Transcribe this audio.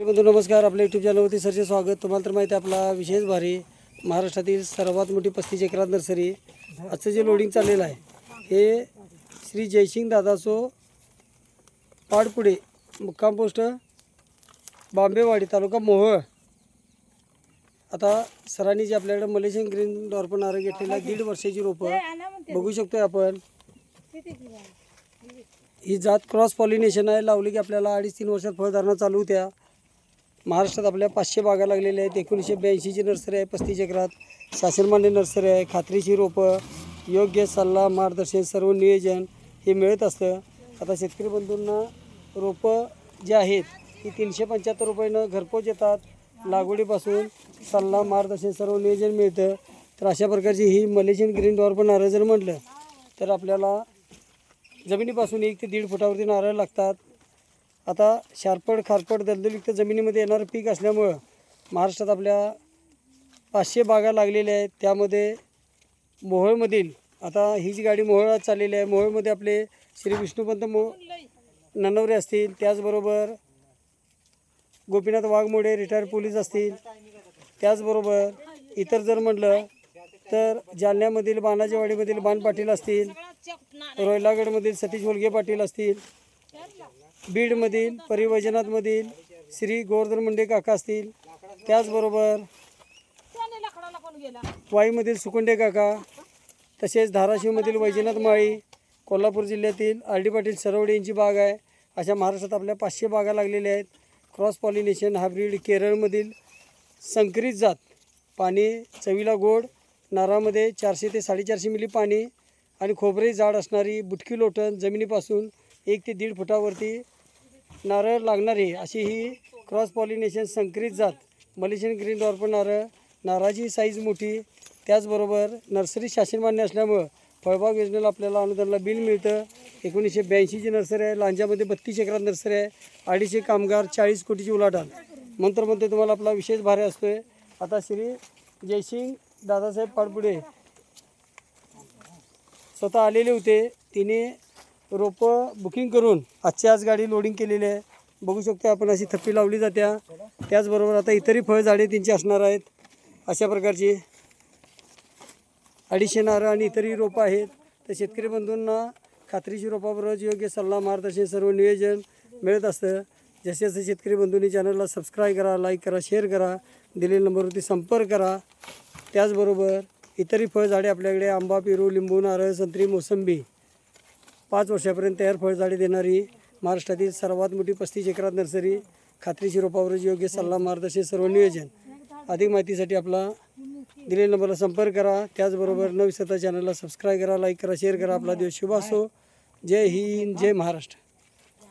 बंधू नमस्कार आपल्या यूट्यूब चॅनलवरती सरचे स्वागत. तुम्हाला तर माहिती आहे आपला विशेष भारी महाराष्ट्रातील सर्वात मोठी पस्तीस एकरात नर्सरी. आजचं जे लोडिंग चाललेलं आहे हे श्री जयसिंग दादासो पाडपुडे मुक्काम पोस्ट बांबेवाडी तालुका मोहोळ. आता सरांनी जे आपल्याकडे मलेशियन ग्रीन डॉर्पन नारळ घेतलेला दीड वर्षाची रोपं बघू शकतोय आपण. ही जात क्रॉस पॉलिनेशन आहे लावली की आपल्याला अडीच तीन वर्षात फळधारणा चालू होत्या. महाराष्ट्रात आपल्या पाचशे बागा लागलेल्या आहेत. एकोणीसशे ब्याऐंशीची नर्सरी आहे पस्तीस एकरात. शासनमान्य नर्सरी आहे खात्रीची रोपं योग्य सल्ला मार्गदर्शन सर्व नियोजन हे मिळत असतं. आता शेतकरी बंधूंना रोपं जे आहेत ती तीनशे पंच्याहत्तर रुपयानं घरपोच येतात. लागवडीपासून सल्ला मार्गदर्शन सर्व नियोजन मिळतं. तर अशा प्रकारची ही मलेशियन ग्रीन डॉर पण नारळ जर म्हटलं तर आपल्याला जमिनीपासून एक ते दीड फुटावरती नारळ लागतात. आता शारपड खारपड दलदलयुक्त जमिनीमध्ये येणारं पीक असल्यामुळं महाराष्ट्रात आपल्या पाचशे बागा लागलेल्या आहेत. त्यामध्ये मोहोळमधील आता ही जी गाडी मोहोळात चाललेली आहे मोहोळमध्ये आपले श्री विष्णुपंत मो ननवरे असतील. त्याचबरोबर गोपीनाथ वाघमोडे रिटायर्ड पोलीस असतील. त्याचबरोबर इतर जर म्हटलं तर जालन्यामधील बानाजीवाडीमधील बाण पाटील असतील. रोयलागडमधील सतीश मुलगे पाटील असतील. बीडमधील परिवजनातमधील श्री गोवर्धन मुंडे काका असतील. त्याचबरोबर वाईमधील सुकुंडे काका तसेच धाराशिवमधील वैजनाथ माळी कोल्हापूर जिल्ह्यातील आर डी पाटील सरवडे यांची बाग आहे. अशा महाराष्ट्रात आपल्या पाचशे बागा लागलेल्या आहेत. क्रॉस पॉलिनेशन हायब्रीड केरळमधील संकरित जात. पाणी चवीला गोड नारळामध्ये चारशे ते साडेचारशे मिली पाणी आणि खोबरे जाड असणारी बुटकी लोटण जमिनीपासून एक ते दीड फुटावरती नारळ लागणारी अशी ही क्रॉस पॉलिनेशन संकरित जात. मलेशियन ग्रीन डॉर्पन नारळ नारळाची साईज मोठी. त्याचबरोबर नर्सरी शासनमान्य असल्यामुळं फळबाग योजनेला आपल्याला अनुदानाला बिल मिळतं. एकोणीसशे ब्याऐंशीची नर्सरी आहे लांजामध्ये बत्तीस एकरात नर्सरी आहे अडीचशे कामगार चाळीस कोटीची उलाढाल. मंत्र तुम्हाला आपला विशेष भारी असतो आहे आता श्री जयसिंग दादासाहेब पाडपुडे स्वतः आलेले होते. तिने रोपं बुकिंग करून आजची आज गाडी लोडिंग केलेली आहे. बघू शकतो आपण अशी थप्पी लावली जात्या. त्याचबरोबर आता इतरही फळझाडे त्यांची असणार आहेत. अशा प्रकारची अडीचशे नारळ आणि इतरही रोपं आहेत. तर शेतकरी बंधूंना खात्रीशी रोपाबरोबर योग्य सल्ला मार्गदर्शन सर्व नियोजन मिळत असतं. जसे जसे शेतकरी बंधूंनी चॅनलला सबस्क्राईब करा लाईक करा शेअर करा दिलेल्या नंबरवरती संपर्क करा. त्याचबरोबर इतरही फळझाडे आपल्याकडे आंबा पेरू लिंबू नारळ संत्री मोसंबी पाच वर्षापर्यंत तयार फळझाडे देणारी महाराष्ट्रातील सर्वात मोठी पस्तीस एकरात नर्सरी खात्रीशी रोपावर योग्य सल्ला मार्गदर्शन सर्व नियोजन. अधिक माहितीसाठी आपला दिलेल्या नंबरला संपर्क करा. त्याचबरोबर न विसरता चॅनलला सबस्क्राईब करा लाईक करा शेअर करा. आपला दिवस शुभ असो. जय हिंद जय महाराष्ट्र.